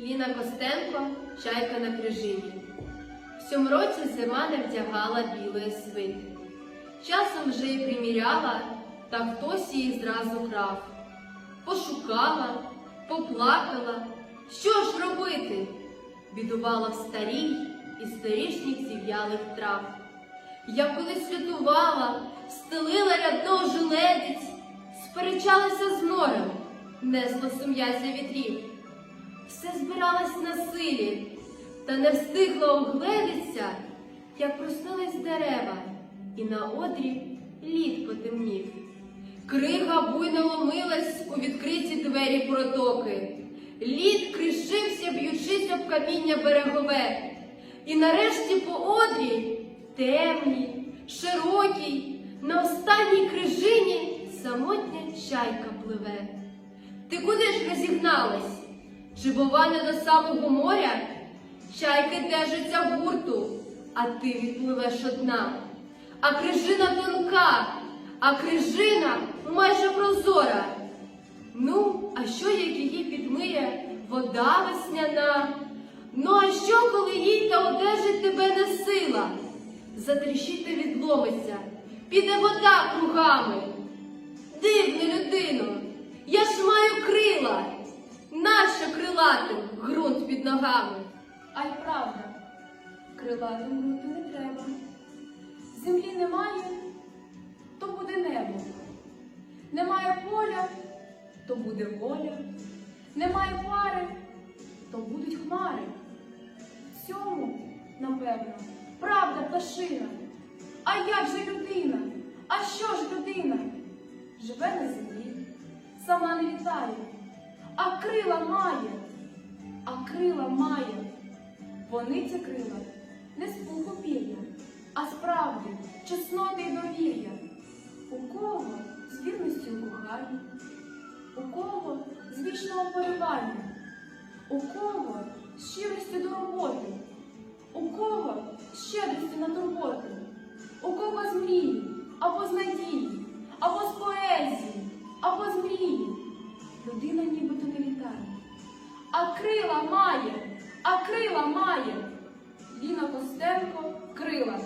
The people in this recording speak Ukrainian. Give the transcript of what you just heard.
Ліна Костенко, чайка на крижині. В цьому році зима не вдягала білої свити. Часом вже й приміряла, та хтось її зразу крав. Пошукала, поплакала. Що ж робити? Бідувала в старій і сторічніх зів'ялих трав. Я колись лютувала, стелила рядно жиледець, сперечалася з морем, несла сум'яття вітрів. Все збиралась на силі, та не встигла огледиться, як проснулись дерева, і на одрі лід потемнів. Крига буйно ломилась у відкриті двері протоки. Лід кришився, б'ючись об каміння берегове. І нарешті по одрі темній, широкій, на останній крижині самотня чайка пливе. Ти куди ж розігналась? Чи бува не до самого моря? Чайки держаться гурту, а ти відпливеш одна. А крижина тонка, а крижина майже прозора. Ну, а що, як її підмиє вода весняна? Ну, а що, коли їй та одержить тебе не сила? Затріщить та відломиться, піде вода кругами. Дивну людину, я ж маю крила, крилатим ґрунт під ногами? А й правда, крилатим бути не треба. Землі немає, то буде небо. Немає поля, то буде воля. Немає пари, то будуть хмари. Цьому, напевно, правда пташина. А як же людина? А що ж людина? Живе на землі, сама не літає, а крила має, а крила має. Вони ці крила не з пуху а справді чесноти й довір'я. У кого з вірністю у коханні, у кого з вічного полювання, у кого з щирості до роботи, у кого з щедрості на турботи, у кого з мрії, або з надії, або з поезії, або з мрії. Має, а крила має. Ліна Костенко крила.